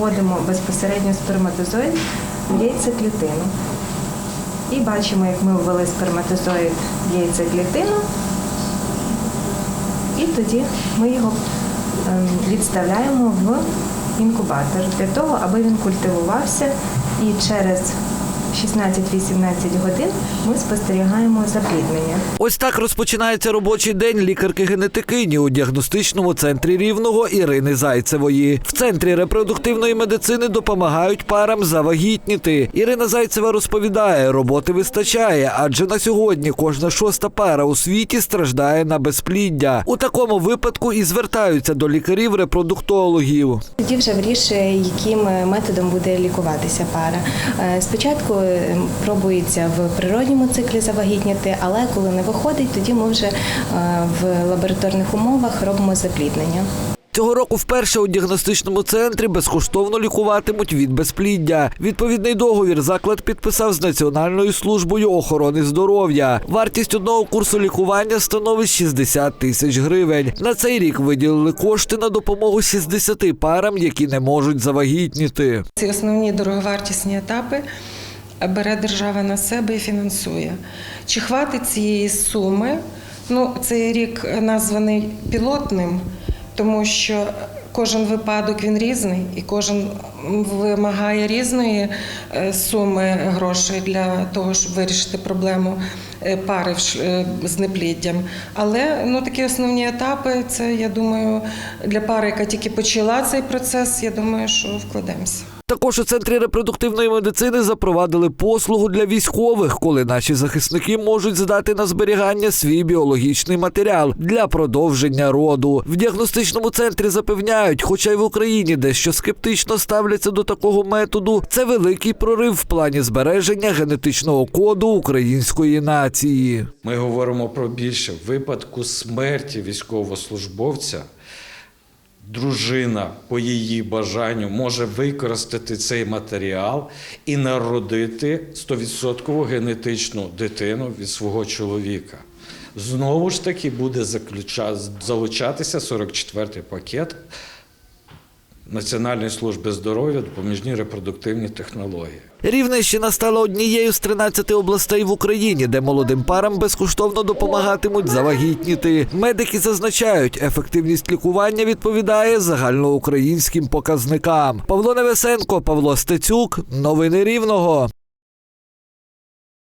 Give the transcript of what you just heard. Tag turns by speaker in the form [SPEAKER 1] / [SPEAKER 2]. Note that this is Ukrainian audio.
[SPEAKER 1] вводимо безпосередньо сперматозоїд в яйцеклітину. І бачимо, як ми ввели сперматозоїд в яйцеклітину. І тоді ми його ем, відставляємо в інкубатор для того, аби він культивувався. І через 16-18 годин ми спостерігаємо запліднення.
[SPEAKER 2] Ось так розпочинається робочий день лікарки-генетикині у діагностичному центрі рівного Ірини Зайцевої. В центрі репродуктивної медицини допомагають парам завагітніти. Ірина Зайцева розповідає, роботи вистачає, адже на сьогодні кожна шоста пара у світі страждає на безпліддя. У такому випадку і звертаються до лікарів-репродуктологів.
[SPEAKER 1] Тоді вже вирішує, яким методом буде лікуватися пара. Е, Спочатку пробується в природньому циклі завагітніти, але коли не виходить, тоді ми вже е, в лабораторних умовах робимо запліднення.
[SPEAKER 2] Цього року вперше у діагностичному центрі безкоштовно лікуватимуть від безпліддя. Відповідний договір заклад підписав з Національною службою охорони здоров'я. Вартість одного курсу лікування становить 60 тисяч гривень. На цей рік виділили кошти на допомогу 60 парам, які не можуть завагітніти.
[SPEAKER 3] Ці основні дороговартісні етапи бере держава на себе і фінансує. Чи хватить цієї суми? Ну, цей рік названий пілотним, тому що кожен випадок він різний, і кожен вимагає різної е, суми грошей для того, щоб вирішити проблему е, пари е, з непліддям. Але ну, такі основні етапи це, я думаю, для пари, яка тільки почала цей процес, я думаю, що вкладемося.
[SPEAKER 2] Також у центрі репродуктивної медицини запровадили послугу для військових, коли наші захисники можуть здати на зберігання свій біологічний матеріал для продовження роду. В діагностичному центрі запевняють, хоча й в Україні дещо скептично ставляться до такого методу, це великий прорив в плані збереження генетичного коду української нації.
[SPEAKER 4] Ми говоримо про більше випадку смерті військовослужбовця. Дружина по її бажанню може використати цей матеріал і народити 100% генетичну дитину від свого чоловіка. Знову ж таки буде залучатися 44-й пакет Національної служби здоров'я допоміжні репродуктивні технології.
[SPEAKER 2] Рівненщина стала однією з 13 областей в Україні, де молодим парам безкоштовно допомагатимуть завагітніти. Медики зазначають, ефективність лікування відповідає загальноукраїнським показникам. Павло Невесенко, Павло Стецюк. Новини Рівного.